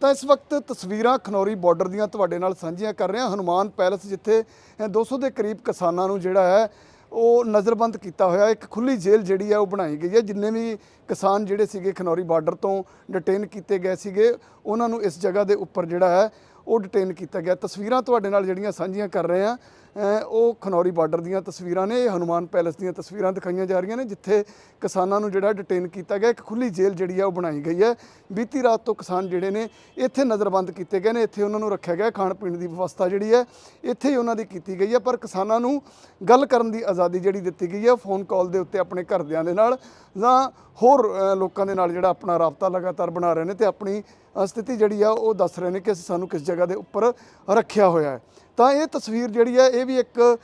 ਤਾਂ ਇਸ ਵਕਤ ਤਸਵੀਰਾਂ ਖਨੌਰੀ ਬਾਰਡਰ ਦੀਆਂ ਤੁਹਾਡੇ ਨਾਲ ਸਾਂਝੀਆਂ ਕਰ ਰਿਹਾ ਹਾਂ ਹਨੂਮਾਨ ਪੈਲਸ ਜਿੱਥੇ ਅ, 200 ਦੇ ਕਰੀਬ ਕਿਸਾਨਾਂ ਨੂੰ ਜਿਹੜਾ ਹੈ ਉਹ ਨਜ਼ਰਬੰਦ ਕੀਤਾ ਹੋਇਆ। ਇੱਕ ਖੁੱਲੀ ਜੇਲ੍ਹ ਜਿਹੜੀ ਹੈ ਉਹ ਬਣਾਈ ਗਈ ਹੈ ਜਿੰਨੇ ਵੀ ਕਿਸਾਨ ਜਿਹੜੇ ਸੀਗੇ ਖਨੌਰੀ ਬਾਰਡਰ ਤੋਂ ਡਿਟੇਨ ਕੀਤੇ ਗਏ ਸੀਗੇ ਉਹਨਾਂ ਨੂੰ ਇਸ ਜਗ੍ਹਾ ਦੇ ਉੱਪਰ ਜਿਹੜਾ ਹੈ ਉਹ ਡਿਟੇਨ ਕੀਤਾ ਗਿਆ। ਤਸਵੀਰਾਂ ਤੁਹਾਡੇ ਨਾਲ ਜਿਹੜੀਆਂ ਸਾਂਝੀਆਂ ਕਰ ਰਹੇ ਹਾਂ। ਉਹ ਖਨੌਰੀ ਬਾਰਡਰ ਦੀਆਂ ਤਸਵੀਰਾਂ ਨੇ, ਇਹ ਹਨੂਮਾਨ ਪੈਲਸ ਦੀਆਂ ਤਸਵੀਰਾਂ ਦਿਖਾਈਆਂ ਜਾ ਰਹੀਆਂ ਨੇ, ਜਿੱਥੇ ਕਿਸਾਨਾਂ ਨੂੰ ਜਿਹੜਾ ਡਿਟੇਨ ਕੀਤਾ ਗਿਆ, ਇੱਕ ਖੁੱਲੀ ਜੇਲ੍ਹ ਜਿਹੜੀ ਆ ਉਹ ਬਣਾਈ ਗਈ ਹੈ। ਬੀਤੀ ਰਾਤ ਤੋਂ ਕਿਸਾਨ ਜਿਹੜੇ ਨੇ, ਇੱਥੇ ਨਜ਼ਰਬੰਦ ਕੀਤੇ ਗਏ ਨੇ, ਇੱਥੇ ਉਹਨਾਂ ਨੂੰ ਰੱਖਿਆ ਗਿਆ, ਖਾਣ ਪੀਣ ਦੀ ਵਿਵਸਥਾ ਜਿਹੜੀ ਹੈ, ਇੱਥੇ ਹੀ ਉਹਨਾਂ ਦੀ ਕੀਤੀ ਗਈ ਹੈ। ਪਰ ਕਿਸਾਨਾਂ ਨੂੰ ਗੱਲ ਕਰਨ ਦੀ ਆਜ਼ਾਦੀ ਜਿਹੜੀ ਦਿੱਤੀ ਗਈ ਹੈ ਫੋਨ ਕਾਲ ਦੇ ਉੱਤੇ ਆਪਣੇ ਘਰਦਿਆਂ ਦੇ ਨਾਲ ਜਾਂ ਹੋਰ ਲੋਕਾਂ ਦੇ ਨਾਲ ਜਿਹੜਾ ਆਪਣਾ ਰਾਬਤਾ ਲਗਾਤਾਰ ਬਣਾ ਰਹੇ ਨੇ ਤੇ ਆਪਣੀ ਸਥਿਤੀ ਜਿਹੜੀ ਆ ਉਹ ਦੱਸ ਰਹੇ ਨੇ ਕਿ ਅਸੀਂ ਸਾਨੂੰ ਕਿਸ ਜਗ੍ਹਾ ਦੇ ਉੱਪਰ ਰੱਖਿਆ ਹੋਇਆ ਹੈ। ਤਾਂ ਇਹ ਤਸਵੀਰ ਜਿਹੜੀ ਹੈ, ਇਹ ਵੀ ਇੱਕ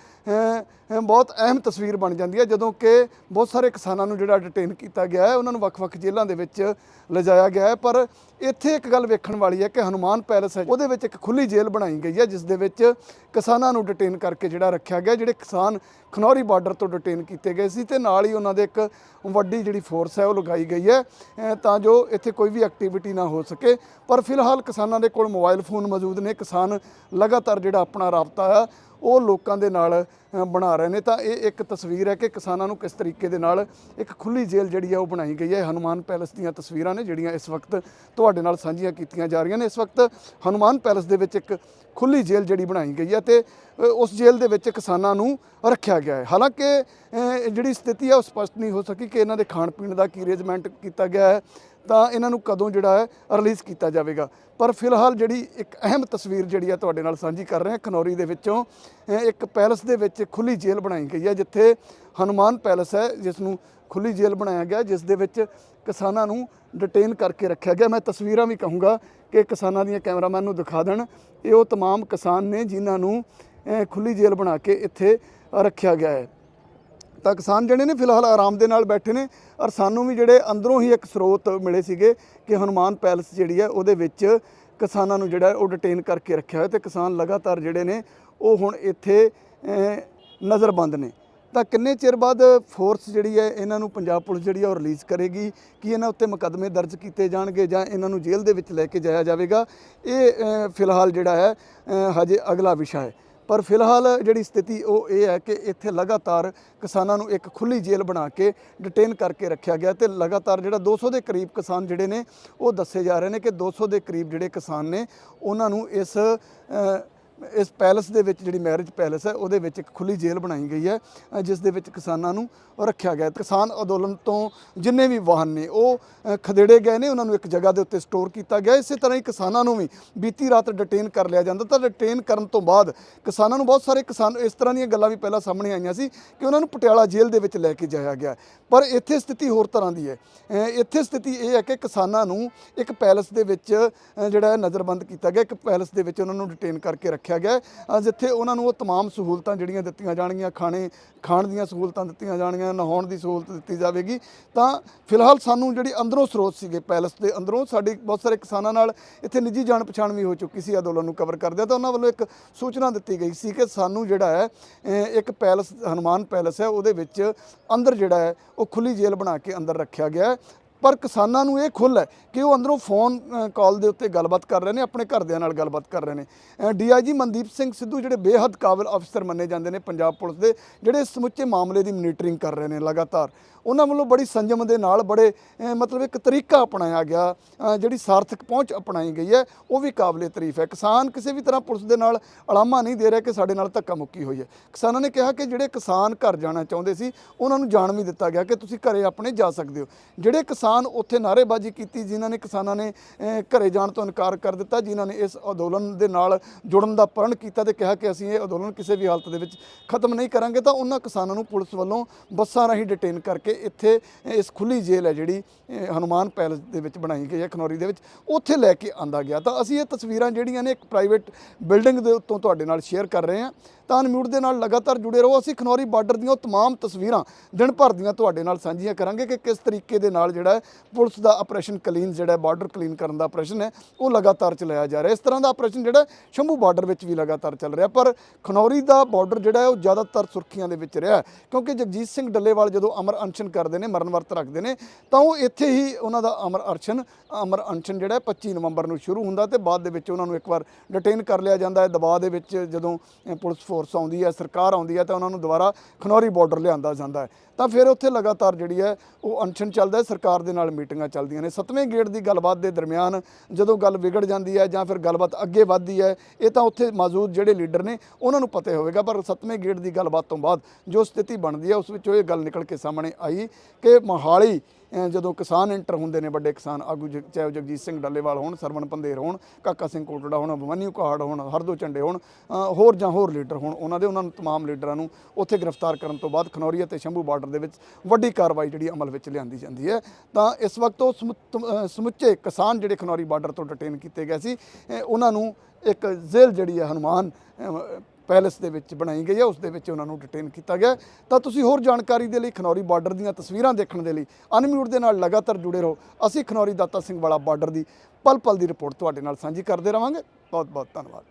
ਬਹੁਤ ਅਹਿਮ ਤਸਵੀਰ ਬਣ ਜਾਂਦੀ ਹੈ, ਜਦੋਂ ਕਿ ਬਹੁਤ ਸਾਰੇ ਕਿਸਾਨਾਂ ਨੂੰ ਜਿਹੜਾ ਡਿਟੇਨ ਕੀਤਾ ਗਿਆ ਹੈ, ਉਹਨਾਂ ਨੂੰ ਵੱਖ-ਵੱਖ ਜੇਲ੍ਹਾਂ ਦੇ ਵਿੱਚ ਲਿਜਾਇਆ ਗਿਆ ਹੈ। ਪਰ ਇੱਥੇ ਇੱਕ ਗੱਲ ਵੇਖਣ ਵਾਲੀ ਹੈ ਕਿ ਹਨੂਮਾਨ ਪੈਲਸ ਹੈ, ਉਹਦੇ ਵਿੱਚ ਇੱਕ ਖੁੱਲੀ ਜੇਲ੍ਹ ਬਣਾਈ ਗਈ ਹੈ, ਜਿਸ ਦੇ ਵਿੱਚ ਕਿਸਾਨਾਂ ਨੂੰ ਡਿਟੇਨ ਕਰਕੇ ਜਿਹੜਾ ਰੱਖਿਆ ਗਿਆ, ਜਿਹੜੇ ਕਿਸਾਨ ਖਨੌਰੀ ਬਾਰਡਰ ਤੋਂ ਡਿਟੇਨ ਕੀਤੇ ਗਏ ਸੀ ਤੇ ਨਾਲ ਹੀ ਉਹਨਾਂ ਦੇ ਇੱਕ ਵੱਡੀ ਜਿਹੜੀ ਫੋਰਸ ਹੈ, ਉਹ ਲਗਾਈ ਗਈ ਹੈ। ਤਾਂ ਜੋ ਇੱਥੇ ਕੋਈ ਵੀ ਐਕਟੀਵਿਟੀ ਨਾ ਹੋ ਸਕੇ। ਪਰ ਫਿਲਹਾਲ ਕਿਸਾਨਾਂ ਦੇ ਕੋਲ ਮੋਬਾਈਲ ਫੋਨ ਮੌਜੂਦ ਨੇ, ਕਿਸਾਨ ਲਗਾਤਾਰ ਜਿਹੜਾ ਆਪਣਾ ਰਾਬਤਾ ਹੈ ਉਹ ਲੋਕਾਂ ਦੇ ਨਾਲ ਬਣਾ ਰਹੇ ਨੇ। ਤਾਂ ਇਹ ਇੱਕ ਤਸਵੀਰ ਹੈ ਕਿ ਕਿਸਾਨਾਂ ਨੂੰ ਕਿਸ ਤਰੀਕੇ ਦੇ ਨਾਲ ਇੱਕ ਖੁੱਲੀ ਜੇਲ੍ਹ ਜਿਹੜੀ ਹੈ ਉਹ ਬਣਾਈ ਗਈ ਹੈ। ਹਨੂਮਾਨ ਪੈਲਸ ਦੀਆਂ ਤਸਵੀਰਾਂ ਨੇ ਜਿਹੜੀਆਂ ਇਸ ਵਕਤ ਤੁਹਾਡੇ ਨਾਲ ਸਾਂਝੀਆਂ ਕੀਤੀਆਂ ਜਾ ਰਹੀਆਂ ਨੇ। ਇਸ ਵਕਤ ਹਨੂਮਾਨ ਪੈਲਸ ਦੇ ਵਿੱਚ ਇੱਕ ਖੁੱਲੀ ਜੇਲ੍ਹ ਜਿਹੜੀ ਬਣਾਈ ਗਈ ਹੈ ਤੇ ਉਸ ਜੇਲ੍ਹ ਦੇ ਵਿੱਚ ਕਿਸਾਨਾਂ ਨੂੰ ਰੱਖਿਆ ਗਿਆ ਹੈ। ਹਾਲਾਂਕਿ ਜਿਹੜੀ ਸਥਿਤੀ ਹੈ ਉਹ ਸਪਸ਼ਟ ਨਹੀਂ ਹੋ ਸਕੀ ਕਿ ਇਹਨਾਂ ਦੇ ਖਾਣ ਪੀਣ ਦਾ ਕੀ ਅਰੇਂਜਮੈਂਟ ਕੀਤਾ ਗਿਆ ਹੈ, ਤਾਂ ਇਹਨਾਂ ਨੂੰ ਕਦੋਂ ਜਿਹੜਾ ਹੈ ਰਿਲੀਜ਼ ਕੀਤਾ ਜਾਵੇਗਾ। ਪਰ ਫਿਲਹਾਲ ਜਿਹੜੀ ਇੱਕ ਅਹਿਮ ਤਸਵੀਰ ਜਿਹੜੀ ਹੈ ਤੁਹਾਡੇ ਨਾਲ ਸਾਂਝੀ ਕਰ ਰਹੇ ਹਾਂ ਖਨੌਰੀ ਦੇ ਵਿੱਚੋਂ ਇੱਕ ਪੈਲਸ ਦੇ ਵਿੱਚ ਖੁੱਲੀ ਜੇਲ੍ਹ ਬਣਾਈ ਗਈ ਹੈ, ਜਿੱਥੇ ਹਨੂਮਾਨ ਪੈਲਸ ਹੈ, ਜਿਸ ਨੂੰ ਖੁੱਲੀ ਜੇਲ੍ਹ ਬਣਾਇਆ ਗਿਆ, ਜਿਸ ਦੇ ਵਿੱਚ ਕਿਸਾਨਾਂ ਨੂੰ ਡਿਟੇਨ ਕਰਕੇ ਰੱਖਿਆ ਗਿਆ। ਮੈਂ ਤਸਵੀਰਾਂ ਵੀ ਕਹੂੰਗਾ ਕਿ ਕਿਸਾਨਾਂ ਦੀਆਂ ਕੈਮਰਾਮੈਨ ਨੂੰ ਦਿਖਾ ਦੇਣ ਇਹ ਉਹ तमाम ਕਿਸਾਨ ਨੇ ਜਿਨ੍ਹਾਂ ਨੂੰ ਅ, ਖੁੱਲੀ ਜੇਲ੍ਹ ਬਣਾ ਕੇ ਇੱਥੇ ਰੱਖਿਆ ਗਿਆ ਹੈ ਤਾਂ ਕਿਸਾਨ ਜਿਹੜੇ ਨੇ ਫਿਲਹਾਲ ਆਰਾਮ ਦੇ ਨਾਲ ਬੈਠੇ ਨੇ ਔਰ ਸਾਨੂੰ ਵੀ ਜਿਹੜੇ ਅੰਦਰੋਂ ਹੀ ਇੱਕ ਸਰੋਤ ਮਿਲੇ ਸੀਗੇ ਕਿ ਹਨੂਮਾਨ ਪੈਲਸ ਜਿਹੜੀ ਹੈ ਉਹਦੇ ਵਿੱਚ ਕਿਸਾਨਾਂ ਨੂੰ ਜਿਹੜਾ ਹੈ ਉਹ ਡਿਟੇਨ ਕਰਕੇ ਰੱਖਿਆ ਹੋਇਆ ਤੇ ਕਿਸਾਨ ਲਗਾਤਾਰ ਜਿਹੜੇ ਨੇ ਉਹ ਹੁਣ ਇੱਥੇ ਅਹ, ਨਜ਼ਰਬੰਦ ਨੇ ਤਾਂ ਕਿੰਨੇ ਚਿਰ ਬਾਅਦ ਫੋਰਸ ਜਿਹੜੀ ਹੈ ਇਹਨਾਂ ਨੂੰ ਪੰਜਾਬ ਪੁਲਿਸ ਜਿਹੜੀ ਹੈ ਉਹ ਰਿਲੀਜ਼ ਕਰੇਗੀ? ਕਿ ਇਹਨਾਂ ਉੱਤੇ ਮੁਕੱਦਮੇ ਦਰਜ ਕੀਤੇ ਜਾਣਗੇ ਜਾਂ ਇਹਨਾਂ ਨੂੰ ਜੇਲ੍ਹ ਦੇ ਵਿੱਚ ਲੈ ਕੇ ਜਾਇਆ ਜਾਵੇਗਾ? ਇਹ ਫਿਲਹਾਲ ਜਿਹੜਾ ਹੈ ਹਜੇ ਅਗਲਾ ਵਿਸ਼ਾ ਹੈ। ਪਰ ਫਿਲਹਾਲ ਜਿਹੜੀ ਸਥਿਤੀ ਉਹ ਇਹ ਹੈ ਕਿ ਇੱਥੇ ਲਗਾਤਾਰ ਕਿਸਾਨਾਂ ਨੂੰ ਇੱਕ ਖੁੱਲੀ ਜੇਲ੍ਹ ਬਣਾ ਕੇ ਡਿਟੇਨ ਕਰਕੇ ਰੱਖਿਆ ਗਿਆ ਤੇ ਲਗਾਤਾਰ ਜਿਹੜਾ 200 ਦੇ ਕਰੀਬ ਕਿਸਾਨ ਜਿਹੜੇ ਨੇ, ਉਹ ਦੱਸੇ ਜਾ ਰਹੇ ਨੇ ਕਿ 200 ਦੇ ਕਰੀਬ ਜਿਹੜੇ ਕਿਸਾਨ ਨੇ, ਉਹਨਾਂ ਨੂੰ ਇਸ ਇਸ ਪੈਲਸ ਦੇ ਵਿੱਚ ਜਿਹੜੀ ਮੈਰਿਜ ਪੈਲਸ ਹੈ, ਉਹਦੇ ਵਿੱਚ ਇੱਕ ਖੁੱਲੀ ਜੇਲ੍ਹ ਬਣਾਈ ਗਈ ਹੈ ਜਿਸ ਦੇ ਵਿੱਚ ਕਿਸਾਨਾਂ ਨੂੰ ਰੱਖਿਆ ਗਿਆ ਕਿਸਾਨ ਅੰਦੋਲਨ ਤੋਂ ਜਿੰਨੇ ਵੀ ਵਾਹਨ ਨੇ, ਉਹ ਖਦੇੜੇ ਗਏ ਨੇ, ਉਹਨਾਂ ਨੂੰ ਇੱਕ ਜਗ੍ਹਾ ਦੇ ਉੱਤੇ ਸਟੋਰ ਕੀਤਾ ਗਿਆ। ਇਸੇ ਤਰ੍ਹਾਂ ਹੀ ਕਿਸਾਨਾਂ ਨੂੰ ਵੀ ਬੀਤੀ ਰਾਤ ਡਿਟੇਨ ਕਰ ਲਿਆ ਜਾਂਦਾ। ਤਾਂ ਡਿਟੇਨ ਕਰਨ ਤੋਂ ਬਾਅਦ ਕਿਸਾਨਾਂ ਨੂੰ ਬਹੁਤ ਸਾਰੇ ਕਿਸਾਨ ਇਸ ਤਰ੍ਹਾਂ ਦੀਆਂ ਗੱਲਾਂ ਵੀ ਪਹਿਲਾਂ ਸਾਹਮਣੇ ਆਈਆਂ ਸੀ ਕਿ ਉਹਨਾਂ ਨੂੰ ਪਟਿਆਲਾ ਜੇਲ੍ਹ ਦੇ ਵਿੱਚ ਲੈ ਕੇ ਜਾਇਆ ਗਿਆ ਪਰ ਇੱਥੇ ਸਥਿਤੀ ਹੋਰ ਤਰ੍ਹਾਂ ਦੀ ਹੈ। ਇੱਥੇ ਸਥਿਤੀ ਇਹ ਹੈ ਕਿ ਕਿਸਾਨਾਂ ਨੂੰ ਇੱਕ ਪੈਲਸ ਦੇ ਵਿੱਚ ਜਿਹੜਾ ਨਜ਼ਰਬੰਦ ਕੀਤਾ ਗਿਆ। ਇੱਕ ਪੈਲਸ ਦੇ ਵਿੱਚ ਉਹਨਾਂ ਨੂੰ ਡਿਟੇਨ ਕਰਕੇ ਰੱਖਿਆ ਗਿਆ ਹੈ, ਅ, ਜਿੱਥੇ ਉਹਨਾਂ ਨੂੰ ਉਹ तमाम ਸਹੂਲਤਾਂ ਜਿਹੜੀਆਂ ਦਿੱਤੀਆਂ ਜਾਣਗੀਆਂ ਖਾਣੇ ਖਾਣ ਦੀਆਂ ਸਹੂਲਤਾਂ ਦਿੱਤੀਆਂ ਜਾਣਗੀਆਂ ਨਹਾਉਣ ਦੀ ਸਹੂਲਤ ਦਿੱਤੀ ਜਾਵੇਗੀ ਤਾਂ ਫਿਲਹਾਲ ਸਾਨੂੰ ਜਿਹੜੀ ਅੰਦਰੋਂ ਸਰੋਤ ਸੀਗੇ ਪੈਲਸ ਦੇ ਅੰਦਰੋਂ ਸਾਡੇ ਬਹੁਤ ਸਾਰੇ ਕਿਸਾਨਾਂ ਨਾਲ ਇੱਥੇ ਨਿੱਜੀ ਜਾਣ ਪਛਾਣ ਵੀ ਹੋ ਚੁੱਕੀ ਸੀ ਅੰਦੋਲਨ ਨੂੰ ਕਵਰ ਕਰਦਿਆਂ ਤਾਂ ਉਹਨਾਂ ਵੱਲੋਂ ਇੱਕ ਸੂਚਨਾ ਦਿੱਤੀ ਗਈ ਸੀ ਕਿ ਸਾਨੂੰ ਜਿਹੜਾ ਹੈ ਅ, ਇੱਕ ਪੈਲਸ ਹਨੂਮਾਨ ਪੈਲਸ ਹੈ ਉਹਦੇ ਵਿੱਚ ਅੰਦਰ ਜਿਹੜਾ ਹੈ ਉਹ ਖੁੱਲੀ ਜੇਲ੍ਹ ਬਣਾ ਕੇ ਅੰਦਰ ਰੱਖਿਆ ਗਿਆ ਹੈ ਪਰ ਕਿਸਾਨਾਂ ਨੂੰ ਇਹ ਖੁੱਲ੍ਹ ਹੈ ਕਿ ਉਹ ਅੰਦਰੋਂ ਫੋਨ ਅ, ਕਾਲ ਦੇ ਉੱਤੇ ਗੱਲਬਾਤ ਕਰ ਰਹੇ ਨੇ ਆਪਣੇ ਘਰਦਿਆਂ ਨਾਲ ਗੱਲਬਾਤ ਕਰ ਰਹੇ ਨੇ। ਡੀਆਈਜੀ ਮਨਦੀਪ ਸਿੰਘ ਸਿੱਧੂ ਜਿਹੜੇ ਬੇਹੱਦ ਕਾਬਿਲ ਅਫਸਰ ਮੰਨੇ ਜਾਂਦੇ ਨੇ ਪੰਜਾਬ ਪੁਲਿਸ ਦੇ ਜਿਹੜੇ ਸਮੁੱਚੇ ਮਾਮਲੇ ਦੀ ਮੋਨੀਟਰਿੰਗ ਕਰ ਰਹੇ ਨੇ ਲਗਾਤਾਰ। ਉਹਨਾਂ ਵੱਲੋਂ ਬੜੀ ਸੰਜਮ ਦੇ ਨਾਲ ਬੜੇ ਮਤਲਬ ਇੱਕ ਤਰੀਕਾ ਅਪਣਾਇਆ ਗਿਆ ਜਿਹੜੀ ਸਾਰਥਕ ਪਹੁੰਚ ਅਪਣਾਈ ਗਈ ਹੈ ਉਹ ਵੀ ਕਾਬਲੇ ਤਾਰੀਫ ਹੈ। ਕਿਸਾਨ ਕਿਸੇ ਵੀ ਤਰ੍ਹਾਂ ਪੁਲਿਸ ਦੇ ਨਾਲ ਅਲਾਮਾ ਨਹੀਂ ਦੇ ਰਿਹਾ ਕਿ ਸਾਡੇ ਨਾਲ ਧੱਕਾ ਮੁੱਕੀ ਹੋਈ ਹੈ। ਕਿਸਾਨਾਂ ਨੇ ਕਿਹਾ ਕਿ ਜਿਹੜੇ ਕਿਸਾਨ ਘਰ ਜਾਣਾ ਚਾਹੁੰਦੇ ਸੀ ਉਹਨਾਂ ਨੂੰ ਜਾਣ ਵੀ ਦਿੱਤਾ ਗਿਆ ਕਿ ਤੁਸੀਂ ਘਰੇ ਆਪਣੇ ਜਾ ਸਕਦੇ ਹੋ। ਜਿਹੜੇ ਕਿਸਾਨ ਉੱਥੇ ਨਾਅਰੇਬਾਜ਼ੀ ਕੀਤੀ ਜਿਨ੍ਹਾਂ ਨੇ ਕਿਸਾਨਾਂ ਨੇ ਅ, ਘਰੇ ਜਾਣ ਤੋਂ ਇਨਕਾਰ ਕਰ ਦਿੱਤਾ ਜਿਨ੍ਹਾਂ ਨੇ ਇਸ ਅੰਦੋਲਨ ਦੇ ਨਾਲ ਜੁੜਨ ਦਾ ਪ੍ਰਣ ਕੀਤਾ ਤੇ ਕਿਹਾ ਕਿ ਅਸੀਂ ਇਹ ਅੰਦੋਲਨ ਕਿਸੇ ਵੀ ਹਾਲਤ ਦੇ ਵਿੱਚ ਖਤਮ ਨਹੀਂ ਕਰਾਂਗੇ। ਤਾਂ ਉਹਨਾਂ ਕਿਸਾਨਾਂ ਨੂੰ ਪੁਲਿਸ ਵੱਲੋਂ ਬੱਸਾਂ ਰਾਹੀਂ ਡਿਟੇਨ ਕਰਕੇ ਇੱਥੇ ਇਸ ਖੁੱਲੀ ਜੇਲ੍ਹ ਹੈ ਜਿਹੜੀ ਅ, ਹਨੂਮਾਨ ਪੈਲਸ ਦੇ ਵਿੱਚ ਬਣਾਈ ਗਈ ਹੈ ਖਨੌਰੀ ਦੇ ਵਿੱਚ ਉੱਥੇ ਲੈ ਕੇ ਆਂਦਾ ਗਿਆ। ਤਾਂ ਅਸੀਂ ਇਹ ਤਸਵੀਰਾਂ ਜਿਹੜੀਆਂ ਨੇ ਇੱਕ ਪ੍ਰਾਈਵੇਟ ਬਿਲਡਿੰਗ ਦੇ ਉੱਤੋਂ ਤੁਹਾਡੇ ਨਾਲ ਸ਼ੇਅਰ ਕਰ ਰਹੇ ਹਾਂ। ਤਾਂ ਅਨਮਿਊਟ ਦੇ ਨਾਲ ਲਗਾਤਾਰ ਜੁੜੇ ਰਹੋ। ਅਸੀਂ ਖਨੌਰੀ ਬਾਰਡਰ ਦੀਆਂ ਉਹ ਤਮਾਮ ਤਸਵੀਰਾਂ ਦਿਨ ਭਰ ਦੀਆਂ ਤੁਹਾਡੇ ਨਾਲ ਸਾਂਝੀਆਂ ਕਰਾਂਗੇ ਕਿ ਕਿਸ ਤਰੀਕੇ ਦੇ ਨਾਲ ਜਿਹੜਾ ਪੁਲਿਸ ਦਾ ਆਪਰੇਸ਼ਨ ਕਲੀਨ ਜਿਹੜਾ ਬਾਰਡਰ ਕਲੀਨ ਕਰਨ ਦਾ ਆਪਰੇਸ਼ਨ ਹੈ ਉਹ ਲਗਾਤਾਰ ਚਲਾਇਆ ਜਾ ਰਿਹਾ ਇਸ ਤਰ੍ਹਾਂ ਦਾ ਆਪਰੇਸ਼ਨ ਜਿਹੜਾ ਸ਼ੰਭੂ ਬਾਰਡਰ ਵਿੱਚ ਵੀ ਲਗਾਤਾਰ ਚੱਲ ਰਿਹਾ। ਪਰ ਖਨੌਰੀ ਦਾ ਬਾਰਡਰ ਜਿਹੜਾ ਉਹ ਜ਼ਿਆਦਾਤਰ ਸੁਰਖੀਆਂ ਦੇ ਵਿੱਚ ਰਿਹਾ ਕਿਉਂਕਿ ਜਗਜੀਤ ਸਿੰਘ ਡੱਲੇਵਾਲ ਜਦੋਂ ਅਮਰ ਅਨਸ਼ਨ ਕਰਦੇ ਨੇ ਮਰਨ ਵਰਤ ਰੱਖਦੇ ਨੇ ਤਾਂ ਉਹ ਇੱਥੇ ਹੀ ਉਹਨਾਂ ਦਾ ਅਮਰ ਅਰਸ਼ਨ ਅਮਰ ਅਨਸ਼ਨ ਜਿਹੜਾ ਹੈ 25 ਨਵੰਬਰ ਨੂੰ ਸ਼ੁਰੂ ਹੁੰਦਾ ਤੇ ਬਾਅਦ ਦੇ ਵਿੱਚ ਉਹਨਾਂ ਨੂੰ ਇੱਕ ਵਾਰ ਡਿਟੇਨ ਕਰ ਲਿਆ ਜਾਂਦਾ ਹੈ। ਦਬਾਅ ਦੇ ਵਿੱਚ ਜਦੋਂ ਅ, ਪੁਲਿਸ ਫੋਰਸ ਆਉਂਦੀ ਹੈ, ਸਰਕਾਰ ਆਉਂਦੀ ਹੈ, ਤਾਂ ਉਹਨਾਂ ਨੂੰ ਦੁਬਾਰਾ ਖਨੌਰੀ ਬਾਰਡਰ ਲਿਆਂਦਾ ਜਾਂਦਾ ਹੈ। ਤਾਂ ਫਿਰ ਉੱਥੇ ਲਗਾਤਾਰ ਜਿਹੜੀ ਹੈ, ਉਹ ਅਨਸ਼ਨ ਚੱਲਦਾ ਹੈ, ਸਰਕਾਰ ਦੇ ਨਾਲ ਮੀਟਿੰਗਾਂ ਚੱਲਦੀਆਂ ਨੇ। ਸੱਤਵੇਂ ਗੇਟ ਦੀ ਗੱਲਬਾਤ ਦੇ ਦਰਮਿਆਨ ਜਦੋਂ ਗੱਲ ਵਿਗੜ ਜਾਂਦੀ ਹੈ ਜਾਂ ਫਿਰ ਗੱਲਬਾਤ ਅੱਗੇ ਵੱਧਦੀ ਹੈ, ਇਹ ਤਾਂ ਉੱਥੇ ਮੌਜੂਦ ਜਿਹੜੇ ਲੀਡਰ ਨੇ, ਉਹਨਾਂ ਨੂੰ ਪਤਾ ਹੋਵੇਗਾ। ਪਰ ਸੱਤਵੇਂ ਗੇਟ ਦੀ ਗੱਲਬਾਤ ਤੋਂ ਬਾਅਦ ਜੋ ਸਥਿਤੀ ਬਣਦੀ ਹੈ, ਉਸ ਵਿੱਚੋਂ ਇਹ ਗੱਲ ਨਿਕਲ ਕੇ ਸਾਹਮਣੇ ਆਈ ਕਿ ਮੋਹਾਲੀ ਜਦੋਂ ਕਿਸਾਨ ਐਂਟਰ ਹੁੰਦੇ ਨੇ, ਵੱਡੇ ਕਿਸਾਨ, ਆਗੂ ਜ- ਚਾਹੇ ਉਹ ਜਗਜੀਤ ਸਿੰਘ ਡੱਲੇਵਾਲ ਹੋਣ, ਸਰਵਣ ਪੰਦੇਰ ਹੋਣ, ਕਾਕਾ ਸਿੰਘ ਕੋਟੜਾ ਹੋਣ ਅਭਮਨਿਊ ਕਾਹੜ ਹੋਣ, ਹਰਦੋ ਝੰਡੇ ਹੋਣ ਹੋਰ ਜਾਂ ਹੋਰ ਲੀਡਰ ਹੋਣ, ਉਹਨਾਂ ਦੇ, ਉਹਨਾਂ ਨੂੰ ਤਮਾਮ ਲੀਡਰਾਂ ਨੂੰ ਉੱਥੇ ਗ੍ਰਿਫਤਾਰ ਕਰਨ ਤੋਂ ਬਾਅਦ ਖਨੌਰੀ ਅਤੇ ਸ਼ੰਭੂ ਬਾਰਡਰ ਦੇ ਵਿੱਚ ਵੱਡੀ ਕਾਰਵਾਈ ਜਿਹੜੀ ਅਮਲ ਵਿੱਚ ਲਿਆਂਦੀ ਜਾਂਦੀ ਹੈ। ਤਾਂ ਇਸ ਵਕਤ ਉਹ ਸਮੁ- ਤਮ- ਸਮੁੱਚੇ ਕਿਸਾਨ ਜਿਹੜੇ ਖਨੌਰੀ ਬਾਰਡਰ ਤੋਂ ਡਿਟੇਨ ਕੀਤੇ ਗਏ ਸੀ ਉਹਨਾਂ ਨੂੰ ਇੱਕ ਜੇਲ੍ਹ ਜਿਹੜੀ ਹੈ, ਹਨੂਮਾਨ ਪੈਲੇਸ ਦੇ ਵਿੱਚ ਬਣਾਈ ਗਈ ਹੈ, ਉਸ ਦੇ ਵਿੱਚ ਉਹਨਾਂ ਨੂੰ ਡਿਟੇਨ ਕੀਤਾ ਗਿਆ ਤਾਂ ਤੁਸੀਂ ਹੋਰ ਜਾਣਕਾਰੀ ਦੇ ਲਈ ਖਨੌਰੀ ਬਾਰਡਰ ਦੀਆਂ ਤਸਵੀਰਾਂ ਦੇਖਣ ਦੇ ਲਈ ਅਨਮਿਊਟ ਦੇ ਨਾਲ ਲਗਾਤਾਰ ਜੁੜੇ ਰਹੋ। ਅਸੀਂ ਖਨੌਰੀ ਦਾਤਾ ਸਿੰਘ ਵਾਲਾ ਬਾਰਡਰ ਦੀ ਪਲ ਪਲ ਦੀ ਰਿਪੋਰਟ ਤੁਹਾਡੇ ਨਾਲ ਸਾਂਝੀ ਕਰਦੇ ਰਵਾਂਗੇ। ਬਹੁਤ ਬਹੁਤ ਧੰਨਵਾਦ।